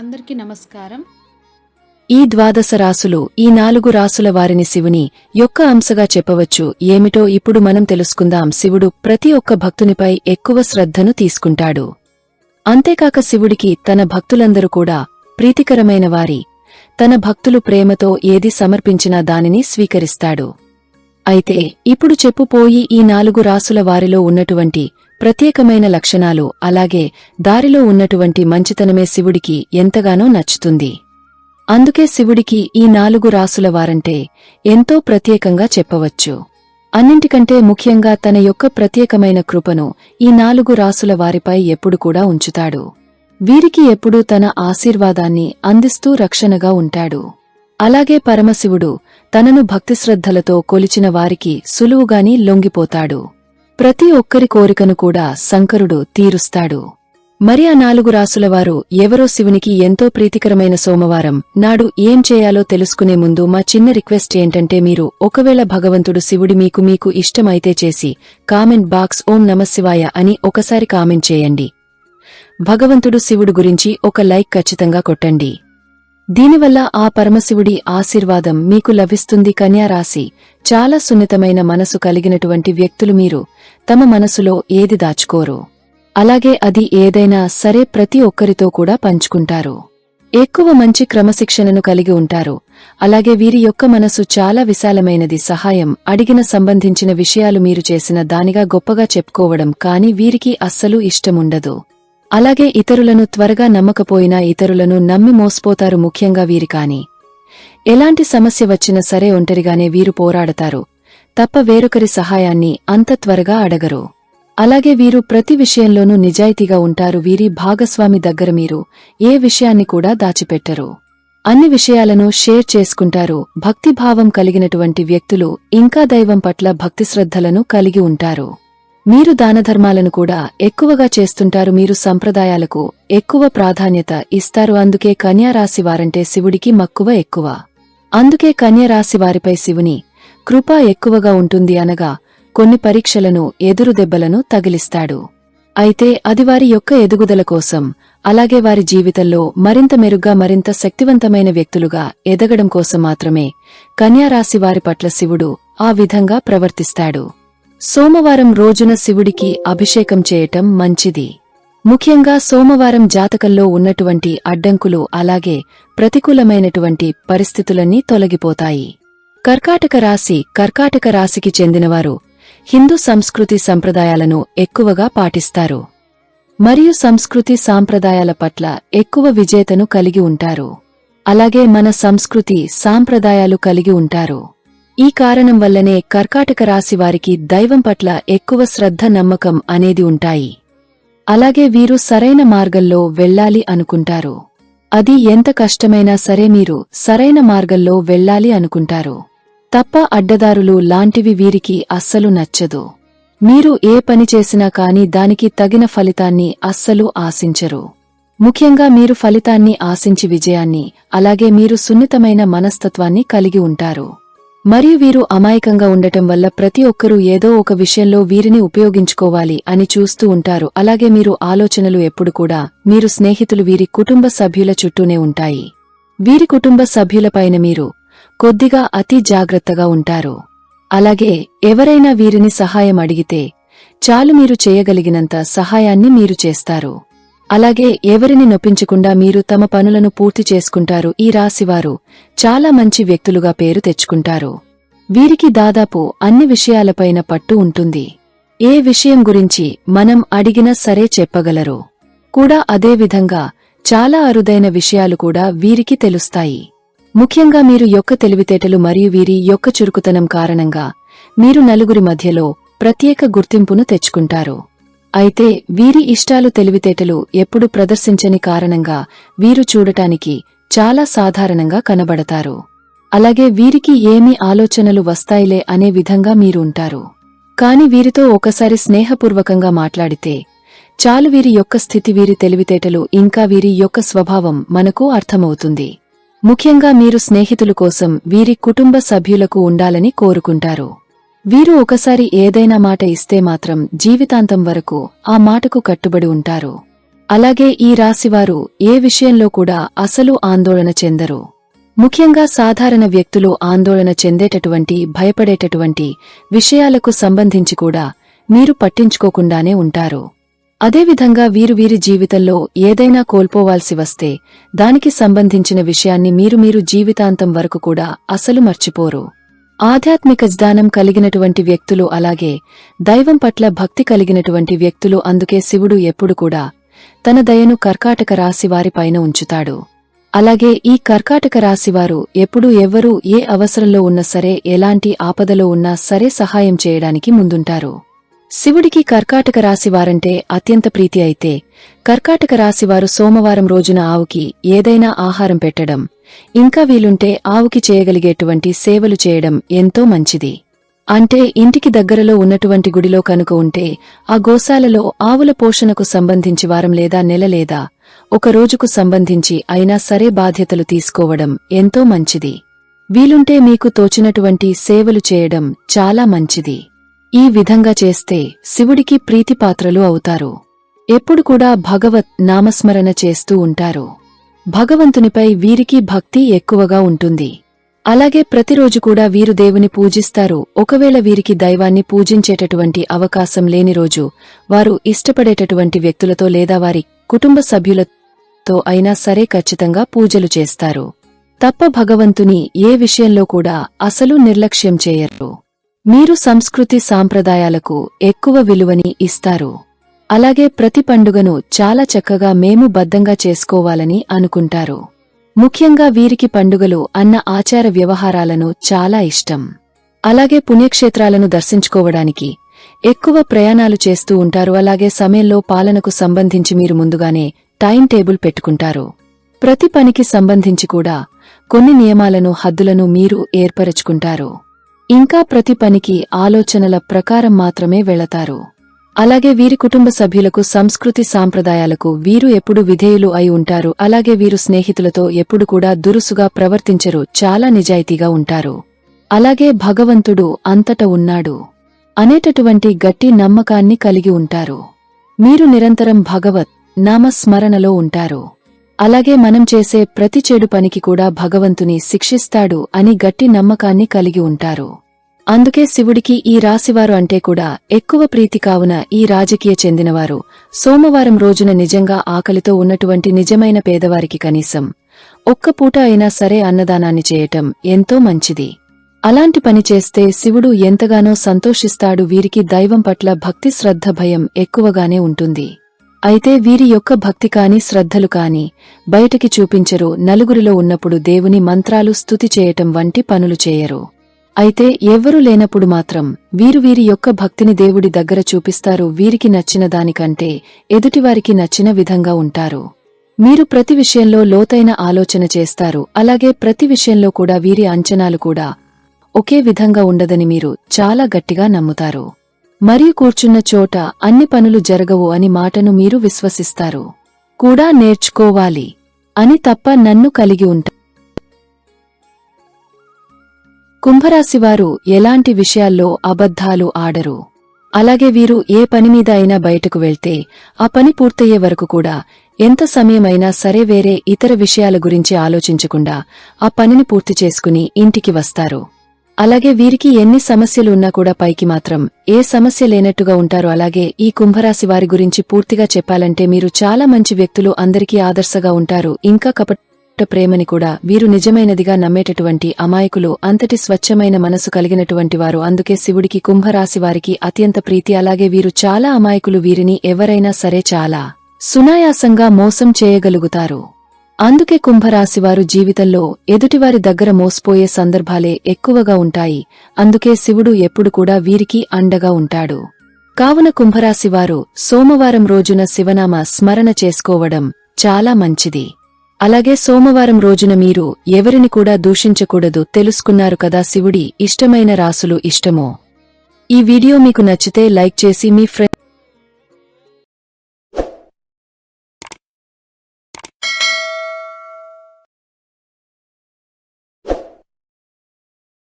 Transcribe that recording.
అందరికీ నమస్కారం. ఈ ద్వాదశ రాసులు ఈ నాలుగు రాసుల వారిని శివుని యొక్క అంశగా చెప్పవచ్చు. ఏమిటో ఇప్పుడు మనం తెలుసుకుందాం. శివుడు ప్రతి ఒక్క భక్తునిపై ఎక్కువ శ్రద్ధను తీసుకుంటాడు. అంతేకాక శివుడికి తన భక్తులందరూ కూడా ప్రీతికరమైన వారి. తన భక్తులు ప్రేమతో ఏది సమర్పించినా దానిని స్వీకరిస్తాడు. అయితే ఇప్పుడు చెప్పుపోయి ఈ నాలుగు రాసుల వారిలో ఉన్నటువంటి ప్రత్యేకమైన లక్షణాలు అలాగే దారిలో ఉన్నటువంటి మంచితనమే శివుడికి ఎంతగానో నచ్చుతుంది. అందుకే శివుడికి ఈ నాలుగు రాసుల వారంటే ఎంతో ప్రత్యేకంగా చెప్పవచ్చు. అన్నింటికంటే ముఖ్యంగా తన యొక్క ప్రత్యేకమైన కృపను ఈ నాలుగు రాసుల వారిపై ఎప్పుడు కూడా ఉంచుతాడు. వీరికి ఎప్పుడూ తన ఆశీర్వాదాన్ని అందిస్తూ రక్షణగా ఉంటాడు. అలాగే పరమశివుడు తనను భక్తిశ్రద్ధలతో కొలిచిన వారికి సులువుగాని లొంగిపోతాడు. ప్రతి ఒక్కరి కోరికను కూడా శంకరుడు తీరుస్తాడు. మరి ఆ నాలుగు రాసులవారు ఎవరో శివునికి ఎంతో ప్రీతికరమైన సోమవారం నాడు ఏం చేయాలో తెలుసుకునే ముందు మా చిన్న రిక్వెస్ట్ ఏంటంటే మీరు ఒకవేళ భగవంతుడు శివుడి మీకు మీకు ఇష్టమైతే చేసి కామెంట్ బాక్స్ ఓం నమశివాయ అని ఒకసారి కామెంట్ చేయండి. భగవంతుడు శివుడు గురించి ఒక లైక్ ఖచ్చితంగా కొట్టండి. దీనివల్ల ఆ పరమశివుడి ఆశీర్వాదం మీకు లభిస్తుంది కన్యారాశి చాలా సున్నితమైన మనసు కలిగినటువంటి వ్యక్తులు మీరు. తమ మనసులో ఏది దాచుకోరు. అలాగే అది ఏదైనా సరే ప్రతి ఒక్కరితో కూడా పంచుకుంటారు. ఎక్కువ మంచి క్రమశిక్షణను కలిగి ఉంటారు. అలాగే వీరి యొక్క మనసు చాలా విశాలమైనది. సహాయం అడిగిన సంబంధించిన విషయాలు మీరు చేసిన దానిగా గొప్పగా చెప్పుకోవడం కాని వీరికి అస్సలు ఇష్టముండదు. అలాగే ఇతరులను త్వరగా నమ్మకపోయినా ఇతరులను నమ్మి మోసపోతారు ముఖ్యంగా వీరి కాని. ఎలాంటి సమస్య వచ్చినా సరే ఒంటరిగానే వీరు పోరాడతారు. తప్ప వేరొకరి సహాయాన్ని అంత త్వరగా అడగరు. అలాగే వీరు ప్రతి విషయంలోనూ నిజాయితీగా ఉంటారు. వీరి భాగస్వామి దగ్గర మీరు ఏ విషయాన్ని కూడా దాచిపెట్టరు. అన్ని విషయాలను షేర్ చేసుకుంటారు. భక్తిభావం కలిగినటువంటి వ్యక్తులు ఇంకా దైవం పట్ల భక్తిశ్రద్ధలను కలిగి ఉంటారు. మీరు దానధర్మాలను కూడా ఎక్కువగా చేస్తుంటారు. మీరు సంప్రదాయాలకు ఎక్కువ ప్రాధాన్యత ఇస్తారు. అందుకే కన్యారాశి వారంటే శివుడికి మక్కువ ఎక్కువ. అందుకే కన్యరాశి వారిపై శివుని కృప ఎక్కువగా ఉంటుంది అనగా కొన్ని పరీక్షలను ఎదురు దెబ్బలను తగిలిస్తాడు. అయితే అది వారి యొక్క ఎదుగుదల కోసం అలాగే వారి జీవితంలో మరింత మెరుగ్గా మరింత శక్తివంతమైన వ్యక్తులుగా ఎదగడం కోసం మాత్రమే కన్యారాశి వారి పట్ల శివుడు ఆ విధంగా ప్రవర్తిస్తాడు. సోమవారం రోజున శివుడికి అభిషేకం చేయటం మంచిది. ముఖ్యంగా సోమవారం జాతకంలో ఉన్నటువంటి అడ్డంకులు అలాగే ప్రతికూలమైనటువంటి పరిస్థితులన్నీ తొలగిపోతాయి. కర్కాటక రాశి కర్కాటక రాశికి చెందినవారు హిందూ సంస్కృతి సంప్రదాయాలను ఎక్కువగా పాటిస్తారు. మరియు సంస్కృతి సాంప్రదాయాల పట్ల ఎక్కువ విజేతను కలిగి ఉంటారు. అలాగే మన సంస్కృతి సాంప్రదాయాలు కలిగి ఉంటారు. ఈ కారణం వల్లనే కర్కాటక రాశి వారికి దైవం పట్ల ఎక్కువ శ్రద్ధ నమ్మకం అనేది ఉంటాయి. అలాగే వీరు సరైన మార్గంలో వెళ్ళాలి అనుకుంటారు. అది ఎంత కష్టమైనా సరే మీరు సరైన మార్గంలో వెళ్ళాలి అనుకుంటారు. తప్ప అడ్డదారులు లాంటివి వీరికి అస్సలు నచ్చదు. మీరు ఏ పని చేసినా కాని దానికి తగిన ఫలితాన్ని అస్సలు ఆశించరు. ముఖ్యంగా మీరు ఫలితాన్ని ఆశించి విజయాన్ని అలాగే మీరు సున్నితమైన మనస్తత్వాన్ని కలిగి ఉంటారు. మరియు వీరు అమాయకంగా ఉండటం వల్ల ప్రతి ఒక్కరూ ఏదో ఒక విషయంలో వీరిని ఉపయోగించుకోవాలి అని చూస్తూ ఉంటారు. అలాగే మీరు ఆలోచనలు ఎప్పుడు కూడా మీరు స్నేహితులు వీరి కుటుంబ సభ్యుల చుట్టూనే ఉంటాయి. వీరి కుటుంబ సభ్యులపైన మీరు కొద్దిగా అతి జాగ్రత్తగా ఉంటారు. అలాగే ఎవరైనా వీరిని సహాయం అడిగితే చాలు మీరు చేయగలిగినంత సహాయాన్ని మీరు చేస్తారు. అలాగే ఎవరిని నొప్పించకుండా మీరు తమ పనులను పూర్తి చేసుకుంటారు ఈ రాశివారు చాలా మంచి వ్యక్తులుగా పేరు తెచ్చుకుంటారు. వీరికి దాదాపు అన్ని విషయాలపైన పట్టు ఉంటుంది. ఏ విషయం గురించి మనం అడిగినా సరే చెప్పగలరు. కూడా అదేవిధంగా చాలా అరుదైన విషయాలు కూడా వీరికి తెలుస్తాయి. ముఖ్యంగా మీరు యొక్క తెలివితేటలు మరియు వీరి యొక్క చురుకుతనం కారణంగా మీరు నలుగురి మధ్యలో ప్రత్యేక గుర్తింపును తెచ్చుకుంటారు. అయితే వీరి ఇష్టాలు తెలివితేటలు ఎప్పుడు ప్రదర్శించని కారణంగా వీరు చూడటానికి చాలా సాధారణంగా కనబడతారు. అలాగే వీరికి ఏమి ఆలోచనలు వస్తాయిలే అనే విధంగా మీరు ఉంటారు. కాని వీరితో ఒకసారి స్నేహపూర్వకంగా మాట్లాడితే చాలు వీరి యొక్క స్థితి వీరి తెలివితేటలు ఇంకా వీరి యొక్క స్వభావం మనకు అర్థమవుతుంది. ముఖ్యంగా మీరు స్నేహితులు కోసం వీరి కుటుంబ సభ్యులకు ఉండాలని కోరుకుంటారు. వీరు ఒకసారి ఏదైనా మాట ఇస్తే మాత్రం జీవితాంతం వరకు ఆ మాటకు కట్టుబడి ఉంటారు. అలాగే ఈ రాశివారు ఏ విషయంలో కూడా అసలు ఆందోళన చెందరు. ముఖ్యంగా సాధారణ వ్యక్తులు ఆందోళన చెందేటటువంటి భయపడేటటువంటి విషయాలకు సంబంధించి కూడా మీరు పట్టించుకోకుండానే ఉంటారు. అదేవిధంగా వీరు వీరి జీవితంలో ఏదైనా కోల్పోవాల్సి వస్తే దానికి సంబంధించిన విషయాన్ని మీరు మీరు జీవితాంతం వరకు కూడా అసలు మర్చిపోరు. ఆధ్యాత్మిక జ్ఞానం కలిగినటువంటి వ్యక్తులు అలాగే దైవం పట్ల భక్తి కలిగినటువంటి వ్యక్తులు అందుకే శివుడు ఎప్పుడు కూడా తన దయను కర్కాటక రాశి వారిపైన ఉంచుతాడు. అలాగే ఈ కర్కాటక రాశివారు ఎప్పుడూ ఎవ్వరూ ఏ అవసరంలో ఉన్నా సరే ఎలాంటి ఆపదలో ఉన్నా సరే సహాయం చేయడానికి ముందుంటారు. శివుడికి కర్కాటక రాశివారంటే అత్యంత ప్రీతి అయితే కర్కాటక రాశివారు సోమవారం రోజున ఆవుకి ఏదైనా ఆహారం పెట్టడం ఇంకా వీలుంటే ఆవుకి చేయగలిగేటువంటి సేవలు చేయడం ఎంతో మంచిది. అంటే ఇంటికి దగ్గరలో ఉన్నటువంటి గుడిలో కనుక ఉంటే ఆ గోశాలలో ఆవుల పోషణకు సంబంధించి వారం లేదా నెల లేదా ఒక రోజుకు సంబంధించి అయినా సరే బాధ్యతలు తీసుకోవడం ఎంతో మంచిది. వీలుంటే మీకు తోచినటువంటి సేవలు చేయడం చాలా మంచిది. ఈ విధంగా చేస్తే శివుడికి ప్రీతిపాత్రలు అవుతారు. ఎప్పుడు కూడా భగవత్ నామస్మరణ చేస్తూ ఉంటారు. భగవంతునిపై వీరికి భక్తి ఎక్కువగా ఉంటుంది. అలాగే ప్రతిరోజు కూడా వీరు దేవుని పూజిస్తారు. ఒకవేళ వీరికి దైవాన్ని పూజించేటటువంటి అవకాశం లేని రోజు వారు ఇష్టపడేటటువంటి వ్యక్తులతో లేదా వారి కుటుంబ సభ్యులతో అయినా సరే ఖచ్చితంగా పూజలు చేస్తారు. తప్ప భగవంతుని ఏ విషయంలో కూడా అసలు నిర్లక్ష్యం చేయరు. మీరు సంస్కృతి సాంప్రదాయాలకు ఎక్కువ విలువని ఇస్తారు. అలాగే ప్రతి పండుగను చాలా చక్కగా మేము బద్దంగా చేసుకోవాలని అనుకుంటారు. ముఖ్యంగా వీరికి పండుగలు అన్న ఆచార వ్యవహారాలను చాలా ఇష్టం. అలాగే పుణ్యక్షేత్రాలను దర్శించుకోవడానికి ఎక్కువ ప్రయాణాలు చేస్తూ ఉంటారు. అలాగే సమయంలో పాలనకు సంబంధించి మీరు ముందుగానే టైం టేబుల్ పెట్టుకుంటారు. ప్రతి పనికి సంబంధించి కూడా కొన్ని నియమాలను హద్దులను మీరు ఏర్పరచుకుంటారు. ఇంకా ప్రతి పనికి ఆలోచనల ప్రకారం మాత్రమే వెళతారు. అలాగే వీరి కుటుంబ సభ్యులకు సంస్కృతి సాంప్రదాయాలకు వీరు ఎప్పుడు విధేయులు అయి ఉంటారు. అలాగే వీరు స్నేహితులతో ఎప్పుడు కూడా దురుసుగా ప్రవర్తించరు. చాలా నిజాయితీగా ఉంటారు. అలాగే భగవంతుడు అంతట ఉన్నాడు. అనేటటువంటి గట్టి నమ్మకాన్ని కలిగి ఉంటారు. మీరు నిరంతరం భగవత్ నామస్మరణలో ఉంటారు. అలాగే మనం చేసే ప్రతి చెడు పనికి కూడా భగవంతుని శిక్షిస్తాడు అని గట్టి నమ్మకాన్ని కలిగి ఉంటారు. అందుకే శివుడికి ఈ రాశివారు అంటే కూడా ఎక్కువ ప్రీతి కావున ఈ రాజకీయ చెందినవారు సోమవారం రోజున నిజంగా ఆకలితో ఉన్నటువంటి నిజమైన పేదవారికి కనీసం ఒక్క పూట అయినా సరే అన్నదానాన్ని చేయటం ఎంతో మంచిది. అలాంటి పని చేస్తే శివుడు ఎంతగానో సంతోషిస్తాడు వీరికి దైవం పట్ల భక్తి శ్రద్ధ భయం ఎక్కువగానే ఉంటుంది. అయితే వీరి యొక్క భక్తి కాని శ్రద్ధలు కాని బయటకి చూపించరు నలుగురిలో ఉన్నప్పుడు దేవుని మంత్రాలు స్తుతి చేయటం వంటి పనులు చేయరు. అయితే ఎవ్వరూ లేనప్పుడు మాత్రం వీరు వీరి యొక్క భక్తిని దేవుడి దగ్గర చూపిస్తారు వీరికి నచ్చిన దానికంటే ఎదుటివారికి నచ్చిన విధంగా ఉంటారు. మీరు ప్రతి విషయంలో లోతైన ఆలోచన చేస్తారు అలాగే ప్రతి విషయంలో కూడా వీరి అంచనాలు కూడా ఒకే విధంగా ఉండదని మీరు చాలా గట్టిగా నమ్ముతారు. మరియు కూర్చున్న చోట అన్ని పనులు జరగవు అని మాటను మీరు విశ్వసిస్తారు. కూడా నేర్చుకోవాలి అని తప్ప నన్ను కలిగి ఉంటా. కుంభరాశివారు ఎలాంటి విషయాల్లో అబద్ధాలు ఆడరు. అలాగే వీరు ఏ పనిమీద అయినా బయటకు వెళ్తే ఆ పని పూర్తయ్యే వరకు కూడా ఎంత సమయమైనా సరే వేరే ఇతర విషయాల గురించి ఆలోచించకుండా ఆ పనిని పూర్తి చేసుకుని ఇంటికి వస్తారు. అలాగే వీరికి ఎన్ని సమస్యలు ఉన్నా కూడా పైకి మాత్రం ఏ సమస్య లేనట్టుగా ఉంటారు అలాగే ఈ కుంభరాశి వారి గురించి పూర్తిగా చెప్పాలంటే మీరు చాలా మంచి వ్యక్తులు అందరికీ ఆదర్శగా ఉంటారు. ఇంకా కపట ప్రేమని కూడా వీరు నిజమైనదిగా నమ్మేటటువంటి అమాయకులు అంతటి స్వచ్ఛమైన మనసు కలిగినటువంటి వారు. అందుకే శివుడికి కుంభరాశి వారికి అత్యంత ప్రీతి. అలాగే వీరు చాలా అమాయకులు వీరిని ఎవరైనా సరే చాలా సునాయాసంగా మోసం చేయగలుగుతారు. అందుకే కుంభరాశివారు జీవితంలో ఎదుటివారి దగ్గర మోసపోయే సందర్భాలే ఎక్కువగా ఉంటాయి. అందుకే శివుడు ఎప్పుడు కూడా వీరికి అండగా ఉంటాడు. కావున కుంభరాశివారు సోమవారం రోజున శివనామ స్మరణ చేసుకోవడం చాలా మంచిది. అలాగే సోమవారం రోజున మీరు ఎవరిని కూడా దూషించకూడదు తెలుసుకున్నారు కదా శివుడి ఇష్టమైన రాసులు ఇష్టమో. ఈ వీడియో మీకు నచ్చితే లైక్ చేసి మీ ఫ్రెండ్